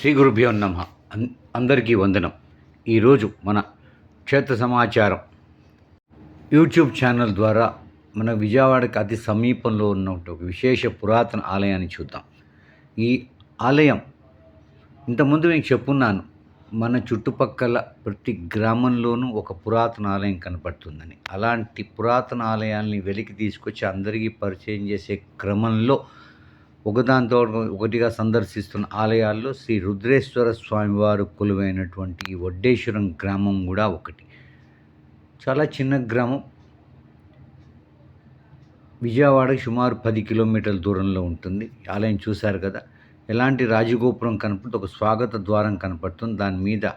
శ్రీ గురుభ్యో నమ అందరికీ వందనం. ఈరోజు మన క్షేత్ర సమాచారం. యూట్యూబ్ ఛానల్ ద్వారా మన విజయవాడకి అతి సమీపంలో ఉన్న ఒక విశేష పురాతన ఆలయాన్ని చూద్దాం. ఈ ఆలయం ఇంతకుముందు నేను చెప్పున్నాను మన చుట్టుపక్కల ప్రతి గ్రామంలోనూ ఒక పురాతన ఆలయం కనపడుతుందని. అలాంటి పురాతన ఆలయాల్ని వెలికి తీసుకొచ్చి అందరికీ పరిచయం చేసే క్రమంలో ఒకదాంతో ఒకటిగా సందర్శిస్తున్న ఆలయాల్లో శ్రీ రుద్రేశ్వర స్వామివారు కొలువైనటువంటి ఈ వడ్డేశ్వరం గ్రామం కూడా ఒకటి. చాలా చిన్న గ్రామం. విజయవాడకి సుమారు పది కిలోమీటర్ల దూరంలో ఉంటుంది. ఆలయం చూశారు కదా? ఎలాంటి రాజగోపురం కనపడుతుంది? ఒక స్వాగత ద్వారం కనపడుతుంది. దాని మీద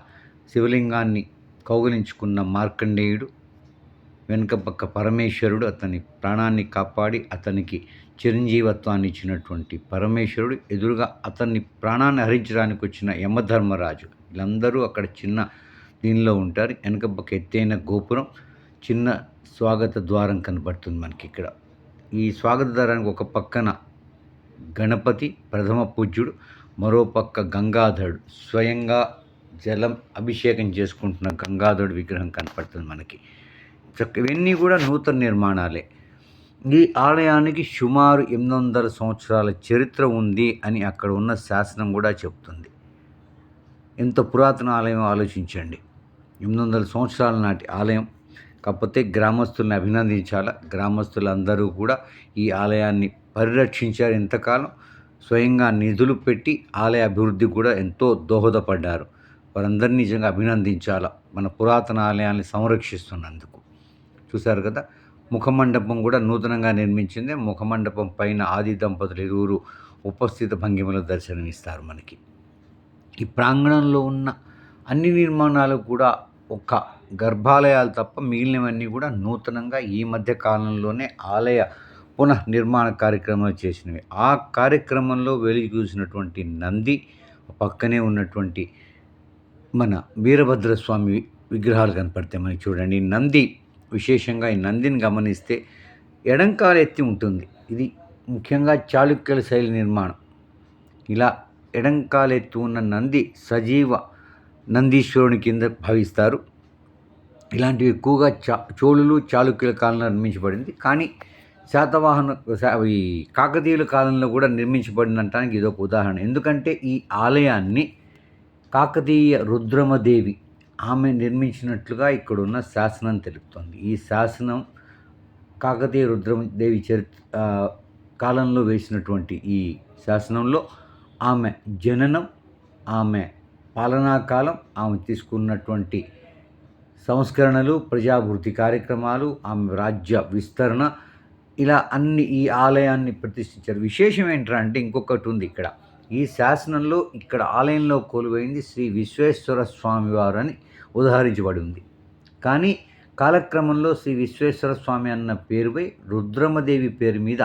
శివలింగాన్ని కౌగిలించుకున్న మార్కండేయుడు వెనుక పక్క పరమేశ్వరుడు అతని ప్రాణాన్ని కాపాడి అతనికి చిరంజీవత్వాన్ని ఇచ్చినటువంటి పరమేశ్వరుడు ఎదురుగా అతన్ని ప్రాణాన్ని హరించడానికి వచ్చిన యమధర్మరాజు. వీళ్ళందరూ అక్కడ చిన్న దీనిలో ఉంటారు. వెనుక పక్క ఎత్తైన గోపురం చిన్న స్వాగత ద్వారం కనబడుతుంది మనకి ఇక్కడ. ఈ స్వాగత ద్వారానికి ఒక పక్కన గణపతి ప్రథమ పూజ్యుడు మరో పక్క గంగాధరుడు. స్వయంగా జలం అభిషేకం చేసుకుంటున్న గంగాధరుడు విగ్రహం కనపడుతుంది మనకి. చక్క ఇవన్నీ కూడా నూతన నిర్మాణాలే. ఈ ఆలయానికి సుమారు ఎనిమిది వందల సంవత్సరాల చరిత్ర ఉంది అని అక్కడ ఉన్న శాసనం కూడా చెప్తుంది. ఎంత పురాతన ఆలయం ఆలోచించండి. ఎనిమిది వందల సంవత్సరాల నాటి ఆలయం. కాకపోతే గ్రామస్తుల్ని అభినందించాల? గ్రామస్తులందరూ కూడా ఈ ఆలయాన్ని పరిరక్షించారు ఇంతకాలం. స్వయంగా నిధులు పెట్టి ఆలయ అభివృద్ధి కూడా ఎంతో దోహదపడ్డారు. వారందరినీ నిజంగా అభినందించాల? మన పురాతన ఆలయాన్ని సంరక్షిస్తున్నందుకు. చూశారు కదా? ముఖమండపం కూడా నూతనంగా నిర్మించింది. ముఖమండపం పైన ఆది దంపతులు ఇరువురు ఉపస్థిత భంగిమలో దర్శనమిస్తారు మనకి. ఈ ప్రాంగణంలో ఉన్న అన్ని నిర్మాణాలు కూడా ఒక గర్భాలయాలు తప్ప మిగిలినవన్నీ కూడా నూతనంగా ఈ మధ్య కాలంలోనే ఆలయ పునః నిర్మాణ కార్యక్రమాలు చేసినవి. ఆ కార్యక్రమంలో వెలుగు చూసినటువంటి నంది పక్కనే ఉన్నటువంటి మన వీరభద్రస్వామి విగ్రహాలు కనపడతాయి మనకి చూడండి. నంది విశేషంగా ఈ నందిని గమనిస్తే ఎడంకాలు ఎత్తి ఉంటుంది. ఇది ముఖ్యంగా చాళుక్యుల శైలి నిర్మాణం. ఇలా ఎడంకాలెత్తి ఉన్న నంది సజీవ నందీశ్వరుని కింద భావిస్తారు. ఇలాంటివి ఎక్కువగా చా చోళులు చాళుక్యుల కాలంలో నిర్మించబడింది. కానీ శాతవాహన శా- ఈ కాకతీయుల కాలంలో కూడా నిర్మించబడిందనటానికి ఇదొక ఉదాహరణ. ఎందుకంటే ఈ ఆలయాన్ని కాకతీయ రుద్రమదేవి ఆమె నిర్మించినట్లుగా ఇక్కడున్న శాసనం తెలుపుతోంది. ఈ శాసనం కాకతీయ రుద్రమదేవి చరిత్ర కాలంలో వేసినటువంటి ఈ శాసనంలో ఆమె జననం ఆమె పాలనా కాలం ఆమె తీసుకున్నటువంటి సంస్కరణలు ప్రజాభివృద్ధి కార్యక్రమాలు ఆమె రాజ్య విస్తరణ ఇలా అన్ని ఈ ఆలయాన్ని ప్రతిష్ఠించారు. విశేషం ఏంటంటే అంటే ఇంకొకటి ఉంది ఇక్కడ. ఈ శాసనంలో ఇక్కడ ఆలయంలో కొలువైంది శ్రీ విశ్వేశ్వర స్వామివారు అని ఉదహరించబడి ఉంది కానీ కాలక్రమంలో శ్రీ విశ్వేశ్వర స్వామి అన్న పేరుపై రుద్రమదేవి పేరు మీద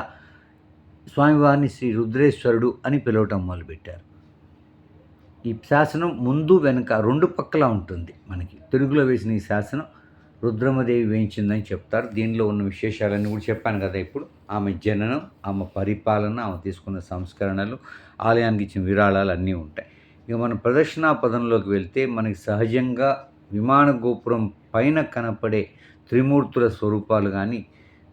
స్వామివారిని శ్రీ రుద్రేశ్వరుడు అని పిలవటం మొదలుపెట్టారు. ఈ శాసనం ముందు వెనుక రెండు పక్కల ఉంటుంది మనకి. తెలుగులో వేసిన ఈ శాసనం రుద్రమదేవి వేయించిందని చెప్తారు. దీనిలో ఉన్న విశేషాలన్నీ కూడా చెప్పాను కదా ఇప్పుడు. ఆమె జననం ఆమె పరిపాలన ఆమె తీసుకున్న సంస్కరణలు ఆలయానికి ఇచ్చిన విరాళాలు అన్నీ ఉంటాయి. ఇక మనం ప్రదక్షిణా పదంలోకి వెళ్తే మనకి సహజంగా విమాన గోపురం పైన కనపడే త్రిమూర్తుల స్వరూపాలు కానీ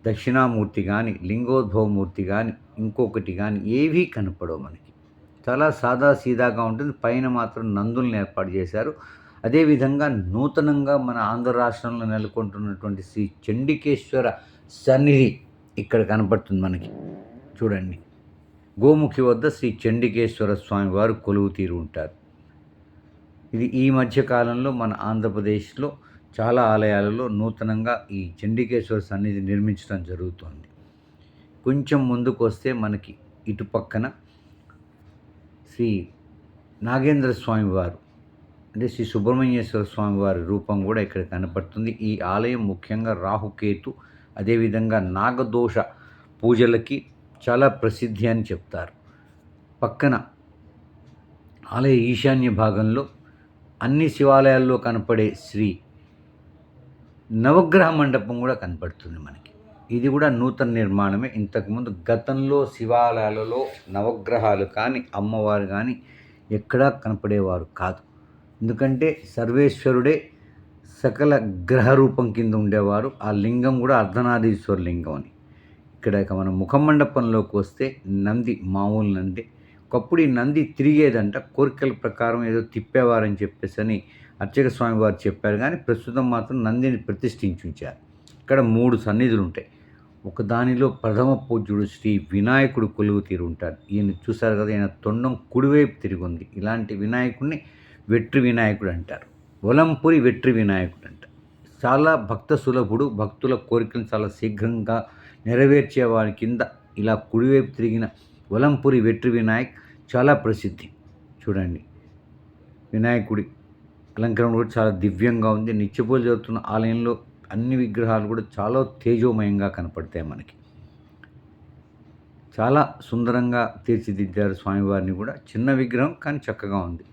దక్షిణామూర్తి కానీ లింగోద్భవమూర్తి కానీ ఇంకొకటి కానీ ఏవీ కనపడవు మనకి. చాలా సాదా సీదాగా ఉంటుంది. పైన మాత్రం నందుల్ని ఏర్పాటు చేశారు. అదేవిధంగా నూతనంగా మన ఆంధ్ర రాష్ట్రంలో నెలకొంటున్నటువంటి శ్రీ చండికేశ్వర సన్నిధి ఇక్కడ కనపడుతుంది మనకి. చూడండి. గోముఖి వద్ద శ్రీ చండికేశ్వర స్వామివారు కొలువు తీరు ఉంటారు. ఇది ఈ మధ్య కాలంలో మన ఆంధ్రప్రదేశ్లో చాలా ఆలయాలలో నూతనంగా ఈ చండికేశ్వర సన్నిధి నిర్మించడం జరుగుతోంది. కొంచెం ముందుకు వస్తే మనకి ఇటు పక్కన శ్రీ నాగేంద్ర స్వామి వారు అంటే శ్రీ సుబ్రహ్మణ్యేశ్వర స్వామి వారి రూపం కూడా ఇక్కడ కనపడుతుంది. ఈ ఆలయం ముఖ్యంగా రాహుకేతు అదేవిధంగా నాగదోష పూజలకి చాలా ప్రసిద్ధి అని చెప్తారు. పక్కన ఆలయ ఈశాన్య భాగంలో అన్ని శివాలయాల్లో కనపడే శ్రీ నవగ్రహ మండపం కూడా కనపడుతుంది మనకి. ఇది కూడా నూతన నిర్మాణమే. ఇంతకుముందు గతంలో శివాలయాలలో నవగ్రహాలు కానీ అమ్మవారు కానీ ఎక్కడా కనపడేవారు కాదు. ఎందుకంటే సర్వేశ్వరుడే సకల గ్రహ రూపం కింద ఉండేవారు. ఆ లింగం కూడా అర్ధనారీశ్వర లింగం అని. ఇక్కడ మన మనం ముఖమండపంలోకి వస్తే నంది మామూలు నంది. ఒకప్పుడు ఈ నంది తిరిగేదంట కోరికల ప్రకారం ఏదో తిప్పేవారని చెప్పేసి అని అర్చక స్వామి వారు చెప్పారు. కానీ ప్రస్తుతం మాత్రం నందిని ప్రతిష్ఠించుంచారు. ఇక్కడ మూడు సన్నిధులు ఉంటాయి ఒక దానిలో ప్రథమ పూజ్యుడు శ్రీ వినాయకుడు కొలువు తీరు ఉంటారు ఈయన చూశారు కదా ఈయన తొండం కుడివైపు తిరిగి ఉంది ఇలాంటి వినాయకుడిని వెట్రి వినాయకుడు అంటారు. ఒలంపురి వెట్రి వినాయకుడు అంటారు. చాలా భక్త సులభుడు భక్తుల కోరికలను చాలా శీఘ్రంగా నెరవేర్చే వారి కింద ఇలా కుడివైపు తిరిగిన ఒలంపురి వెట్రి వినాయక్ చాలా ప్రసిద్ధి. చూడండి. వినాయకుడి అలంకరణ కూడా చాలా దివ్యంగా ఉంది. నిత్యపూజ జరుగుతున్న ఆలయంలో అన్ని విగ్రహాలు కూడా చాలా తేజోమయంగా కనపడతాయి మనకి. చాలా సుందరంగా తీర్చిదిద్దారు స్వామివారిని కూడా. చిన్న విగ్రహం కానీ చక్కగా ఉంది.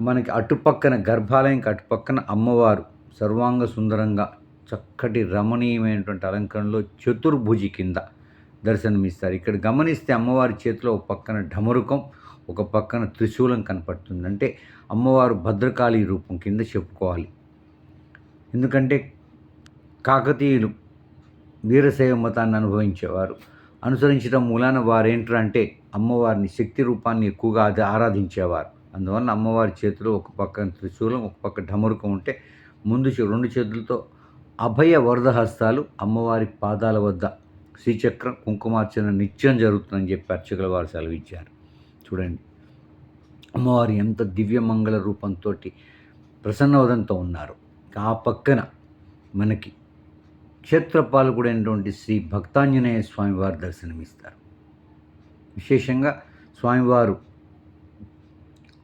మనకి అటుపక్కన గర్భాలయంకి అటుపక్కన అమ్మవారు సర్వాంగ సుందరంగా చక్కటి రమణీయమైనటువంటి అలంకరణలో చతుర్భుజి కింద దర్శనమిస్తారు. ఇక్కడ గమనిస్తే అమ్మవారి చేతిలో ఒక పక్కన ఢమరుకం ఒక పక్కన త్రిశూలం కనపడుతుంది. అంటే అమ్మవారు భద్రకాళి రూపం కింద చెప్పుకోవాలి. ఎందుకంటే కాకతీయులు వీరశైవ మతాన్ని అనుభవించేవారు. అనుసరించడం మూలాన వారేంటంటే అమ్మవారిని శక్తి రూపాన్ని ఎక్కువగా అది ఆరాధించేవారు. అందువల్ల అమ్మవారి చేతిలో ఒక పక్కన త్రిశూలం ఒక పక్క ఢమరుకం ఉంటే ముందు చే- రెండు చేతులతో అభయ వరద హస్తాలు అమ్మవారి పాదాల వద్ద శ్రీచక్రం కుంకుమార్చన నిత్యం జరుగుతుందని చెప్పి అర్చకుల వారు సెలవిచ్చారు. చూడండి. అమ్మవారు ఎంత దివ్యమంగళ రూపంతో ప్రసన్నవదంతో ఉన్నారు. ఆ పక్కన మనకి క్షేత్రపాలకుడైనటువంటి శ్రీ భక్తాంజనేయ స్వామివారు దర్శనమిస్తారు. విశేషంగా స్వామివారు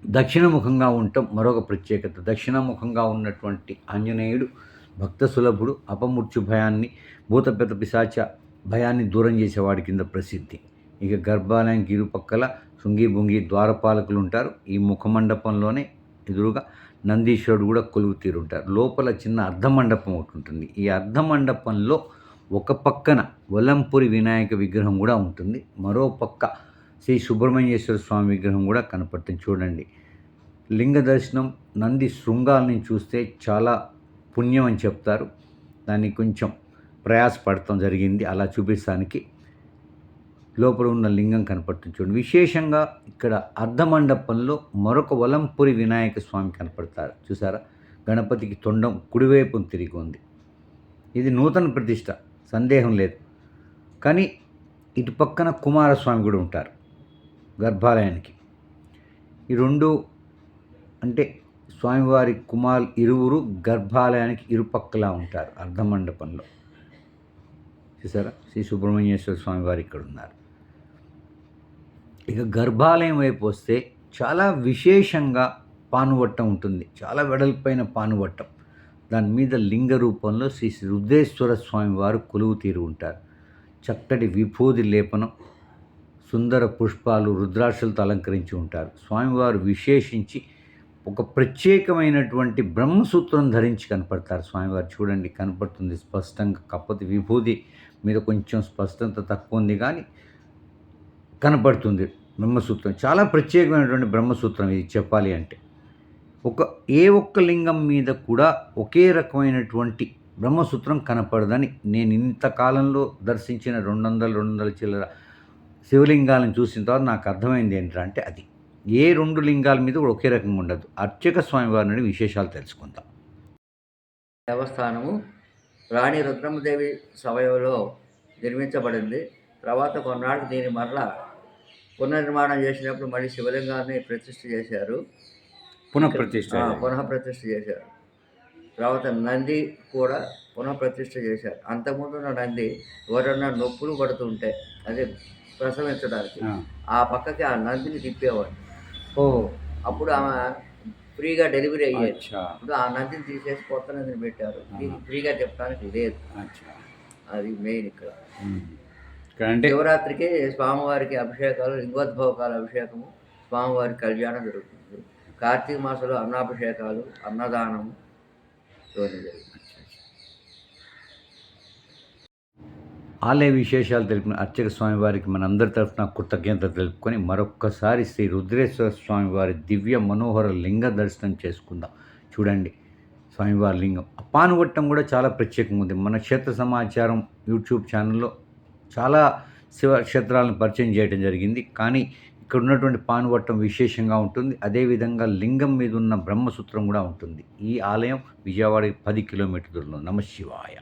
దక్షిణముఖంగా ఉండటం మరొక ప్రత్యేకత. దక్షిణముఖంగా ఉన్నటువంటి ఆంజనేయుడు భక్త సులభుడు అపమృత్యు భయాన్ని భూతపెత పిశాచ భయాన్ని దూరం చేసేవాడి కింద ప్రసిద్ధి. ఇక గర్భాలయానికి ఇరుపక్కల శృంగి భుంగి ద్వారపాలకులు ఉంటారు. ఈ ముఖమండపంలోనే ఎదురుగా నందీశ్వరుడు కూడా కొలువు తీరుంటారు. లోపల చిన్న అర్ధమండపం ఒకటి ఉంటుంది. ఈ అర్ధమండపంలో ఒక పక్కన వలంపురి వినాయక విగ్రహం కూడా ఉంటుంది. మరో పక్క శ్రీ సుబ్రహ్మణ్యేశ్వర స్వామి విగ్రహం కూడా కనపడుతుంది. చూడండి. లింగ దర్శనం నంది శృంగాలని చూస్తే చాలా పుణ్యం అని చెప్తారు. దాన్ని కొంచెం ప్రయాసపడటం జరిగింది. అలా చూపించడానికి లోపల ఉన్న లింగం కనపడుతుంది చూడండి. విశేషంగా ఇక్కడ అర్ధమండపంలో మరొక వలంపురి వినాయక స్వామి కనపడతారు. చూసారా? గణపతికి తొండం కుడివైపు తిరిగి ఉంది. ఇది నూతన ప్రతిష్ట. సందేహం లేదు. కానీ ఇటు పక్కన కుమారస్వామి కూడా ఉంటారు గర్భాలయానికి. ఈ రెండు అంటే స్వామివారి కుమార్ ఇరువురు గర్భాలయానికి ఇరుపక్కలా ఉంటారు అర్ధమండపంలో. చూసారా? శ్రీ సుబ్రహ్మణ్యేశ్వర స్వామి వారు ఇక్కడ ఉన్నారు ఇక గర్భాలయం వైపు వస్తే చాలా విశేషంగా పానువట్టం ఉంటుంది. చాలా వెడల్పైన పానువట్టం. దాని మీద లింగ రూపంలో శ్రీ రుద్రేశ్వర స్వామి వారు కొలువు తీరు ఉంటారు. చక్కటి విభూది లేపనం సుందర పుష్పాలు రుద్రాక్షలతో అలంకరించి ఉంటారు. స్వామివారు విశేషించి ఒక ప్రత్యేకమైనటువంటి బ్రహ్మసూత్రం ధరించి కనపడతారు. స్వామివారు చూడండి కనపడుతుంది స్పష్టంగా. కాకపోతే విభూది మీద కొంచెం స్పష్టత తక్కువ ఉంది కానీ కనపడుతుంది బ్రహ్మసూత్రం. చాలా ప్రత్యేకమైనటువంటి బ్రహ్మసూత్రం ఇది చెప్పాలి అంటే. ఒక ఏ ఒక్క లింగం మీద కూడా ఒకే రకమైనటువంటి బ్రహ్మసూత్రం కనపడదని నేను ఇంతకాలంలో దర్శించిన రెండు వందల రెండు వందల చిల్లర శివలింగాలను చూసిన తర్వాత నాకు అర్థమైంది ఏంటంటే అది. ఏ రెండు లింగాల మీద కూడా ఒకే రకంగా ఉండదు. అర్చక స్వామివారిని విశేషాలు తెలుసుకుందాం. దేవస్థానము రాణి రుద్రమదేవి సమయంలో నిర్మించబడింది. తర్వాత కొన్నాళ్ళు దీని మరలా పునర్నిర్మాణం చేసినప్పుడు మళ్ళీ శివలింగాన్ని ప్రతిష్ఠ చేశారు. పునఃప్రతిష్ఠ ఆ, పునః ప్రతిష్ఠ చేశారు. తర్వాత నంది కూడా పునః ప్రతిష్ఠ చేశారు. అంతకుముందు ఉన్న నంది ఎవరన్నా నొప్పులు పడుతుంటే అదే ప్రసవించడానికి ఆ. పక్కకి ఆ నందిని తిప్పేవాడు ఓ అప్పుడు ఆమె ఫ్రీగా డెలివరీ అచ్చా. ఇప్పుడు ఆ నందిని తీసేసి కొత్త నందిని పెట్టారు ఫ్రీగా చెప్పడానికి లేదు. అది మెయిన్ ఇక్కడ. శివరాత్రికి స్వామివారికి అభిషేకాలు లింగోద్భవకాల అభిషేకము స్వామివారి కళ్యాణం జరుగుతుంది. కార్తీక మాసంలో అన్నాభిషేకాలు అన్నదానము జరుగుతుంది ఆలయ విశేషాలు తెలిపిన అర్చక స్వామివారికి మనందరి తరఫున కృతజ్ఞత తెలుపుకొని మరొక్కసారి శ్రీ రుద్రేశ్వర స్వామివారి దివ్య మనోహర లింగ దర్శనం చేసుకుందాం. చూడండి స్వామివారి లింగం. ఆ పానుగొట్టం కూడా చాలా ప్రత్యేకంగా ఉంది. మన క్షేత్ర సమాచారం యూట్యూబ్ ఛానల్లో చాలా శివ క్షేత్రాలను పరిచయం చేయడం జరిగింది. కానీ ఇక్కడ ఉన్నటువంటి పానువట్టం విశేషంగా ఉంటుంది. అదేవిధంగా లింగం మీద ఉన్న బ్రహ్మసూత్రం కూడా ఉంటుంది. ఈ ఆలయం విజయవాడకి పది కిలోమీటర్ దూరంలో. నమ శివాయ